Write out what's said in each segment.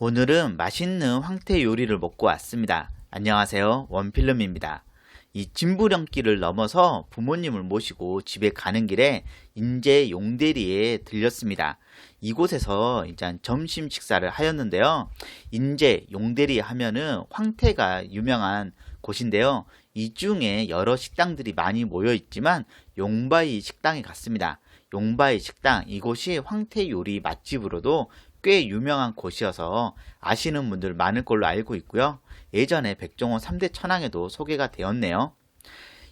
오늘은 맛있는 황태 요리를 먹고 왔습니다. 안녕하세요. 원필름입니다. 이 진부령길을 넘어서 부모님을 모시고 집에 가는 길에 인제 용대리에 들렸습니다. 이곳에서 일단 점심 식사를 하였는데요. 인제 용대리 하면은 황태가 유명한 곳인데요. 이 중에 여러 식당들이 많이 모여 있지만 용바이 식당에 갔습니다. 용바이 식당 이곳이 황태 요리 맛집으로도 꽤 유명한 곳이어서 아시는 분들 많을 걸로 알고 있고요. 예전에 백종원 3대 천왕에도 소개가 되었네요.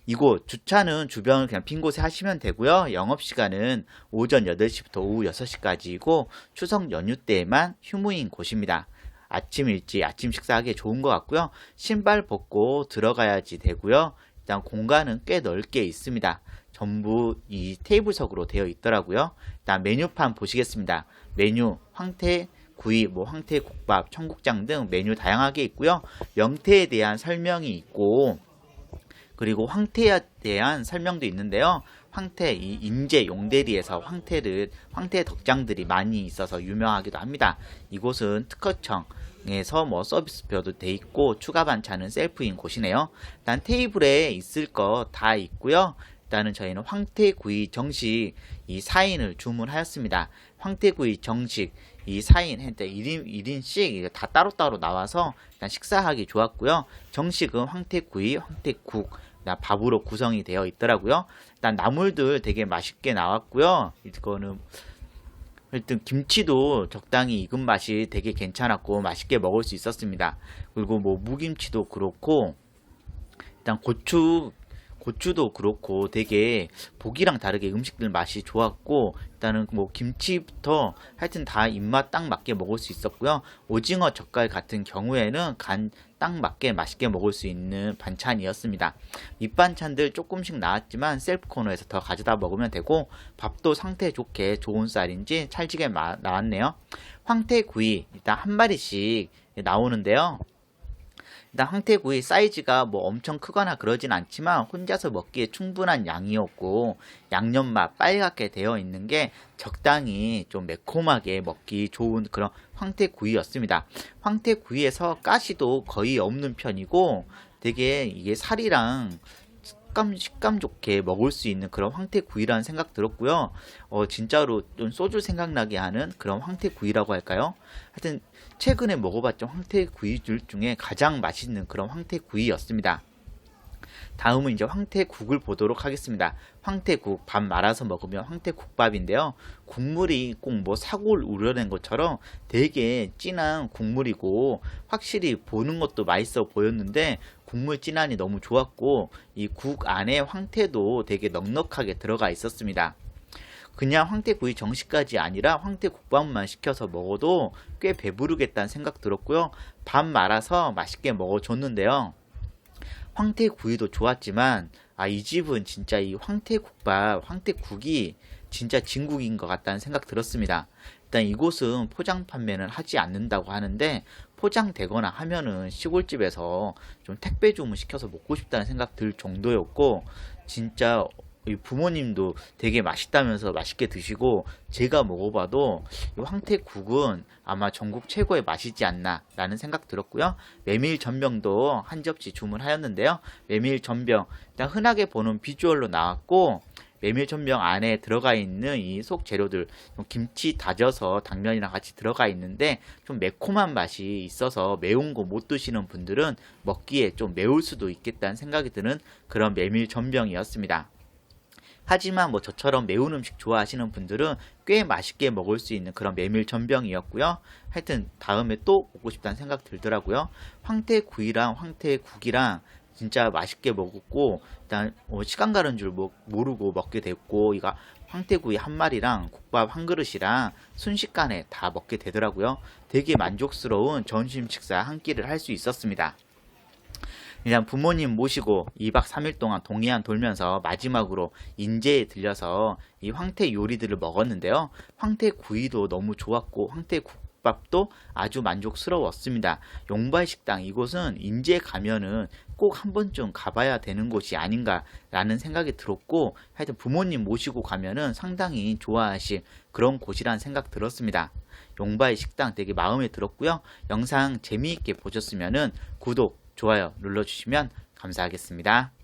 이곳 주차는 주변을 그냥 빈 곳에 하시면 되고요. 영업시간은 오전 8시부터 오후 6시까지이고 추석 연휴 때에만 휴무인 곳입니다. 아침 일찍 아침 식사하기 좋은 것 같고요. 신발 벗고 들어가야지 되고요. 일단 공간은 꽤 넓게 있습니다. 전부 이 테이블석으로 되어 있더라고요. 일단 메뉴판 보시겠습니다. 메뉴 황태 구이, 뭐 황태 국밥, 청국장 등 메뉴 다양하게 있고요. 명태에 대한 설명이 있고 그리고 황태에 대한 설명도 있는데요. 황태 이 인제 용대리에서 황태를 황태 덕장들이 많이 있어서 유명하기도 합니다. 이곳은 특허청에서 뭐 서비스표도 돼 있고 추가 반찬은 셀프인 곳이네요. 일단 테이블에 있을 거 다 있고요. 일단은 저희는 황태구이 정식 이 4인을 주문하였습니다. 황태구이 정식 이 4인 했때 1인, 1인씩 다 따로따로 나와서 일단 식사하기 좋았고요. 정식은 황태구이, 황태국, 밥으로 구성이 되어 있더라고요. 일단 나물들 되게 맛있게 나왔고요. 이거는 일단 김치도 적당히 익은 맛이 되게 괜찮았고 맛있게 먹을 수 있었습니다. 그리고 뭐 무김치도 그렇고 일단 고추 고추도 그렇고 되게 보기랑 다르게 음식들 맛이 좋았고 일단은 뭐 김치부터 하여튼 다 입맛 딱 맞게 먹을 수 있었고요. 오징어 젓갈 같은 경우에는 간 딱 맞게 맛있게 먹을 수 있는 반찬이었습니다. 밑반찬들 조금씩 나왔지만 셀프 코너에서 더 가져다 먹으면 되고 밥도 상태 좋게 좋은 쌀인지 찰지게 나왔네요. 황태구이 일단 한 마리씩 나오는데요. 일단 황태구이 사이즈가 뭐 엄청 크거나 그러진 않지만 혼자서 먹기에 충분한 양이었고 양념맛 빨갛게 되어 있는 게 적당히 좀 매콤하게 먹기 좋은 그런 황태구이였습니다. 황태구이에서 가시도 거의 없는 편이고 되게 이게 살이랑 식감 식감 좋게 먹을 수 있는 그런 황태구이라는 생각 들었고요. 어 진짜로 좀 소주 생각나게 하는 그런 황태구이라고 할까요? 하여튼 최근에 먹어봤던 황태구이들 중에 가장 맛있는 그런 황태구이였습니다. 다음은 이제 황태국을 보도록 하겠습니다. 황태국 밥 말아서 먹으면 황태국밥인데요. 국물이 꼭 뭐 사골 우려낸 것처럼 되게 진한 국물이고 확실히 보는 것도 맛있어 보였는데 국물 진한이 너무 좋았고 이 국 안에 황태도 되게 넉넉하게 들어가 있었습니다. 그냥 황태구이 정식까지 아니라 황태국밥만 시켜서 먹어도 꽤 배부르겠다는 생각 들었고요. 밥 말아서 맛있게 먹어줬는데요. 황태구이도 좋았지만 아 이 집은 진짜 이 황태국밥, 황태국이 진짜 진국인 것 같다는 생각 들었습니다. 일단 이곳은 포장 판매는 하지 않는다고 하는데 포장되거나 하면은 시골집에서 좀 택배 주문 시켜서 먹고 싶다는 생각 들 정도였고 진짜 부모님도 되게 맛있다면서 맛있게 드시고 제가 먹어봐도 황태국은 아마 전국 최고의 맛이지 않나 라는 생각 들었고요. 메밀 전병도 한 접시 주문하였는데요. 메밀 전병 일단 흔하게 보는 비주얼로 나왔고 메밀 전병 안에 들어가 있는 이 속 재료들 김치 다져서 당면이랑 같이 들어가 있는데 좀 매콤한 맛이 있어서 매운 거 못 드시는 분들은 먹기에 좀 매울 수도 있겠다는 생각이 드는 그런 메밀 전병이었습니다. 하지만 뭐 저처럼 매운 음식 좋아하시는 분들은 꽤 맛있게 먹을 수 있는 그런 메밀 전병이었고요. 하여튼 다음에 또 먹고 싶다는 생각 들더라고요. 황태구이랑 황태국이랑 진짜 맛있게 먹었고 일단 어, 시간 가는 줄 모르고 먹게 됐고 이거 황태구이 한 마리랑 국밥 한 그릇이랑 순식간에 다 먹게 되더라고요. 되게 만족스러운 점심 식사 한 끼를 할 수 있었습니다. 일단 부모님 모시고 2박 3일 동안 동해안 돌면서 마지막으로 인제에 들려서 이 황태 요리들을 먹었는데요. 황태 구이도 너무 좋았고 황태 국 밥도 아주 만족스러웠습니다. 용발 식당 이곳은 인제 가면은 꼭 한 번쯤 가봐야 되는 곳이 아닌가라는 생각이 들었고 하여튼 부모님 모시고 가면은 상당히 좋아하실 그런 곳이란 생각 들었습니다. 용발 식당 되게 마음에 들었고요. 영상 재미있게 보셨으면은 구독 좋아요 눌러주시면 감사하겠습니다.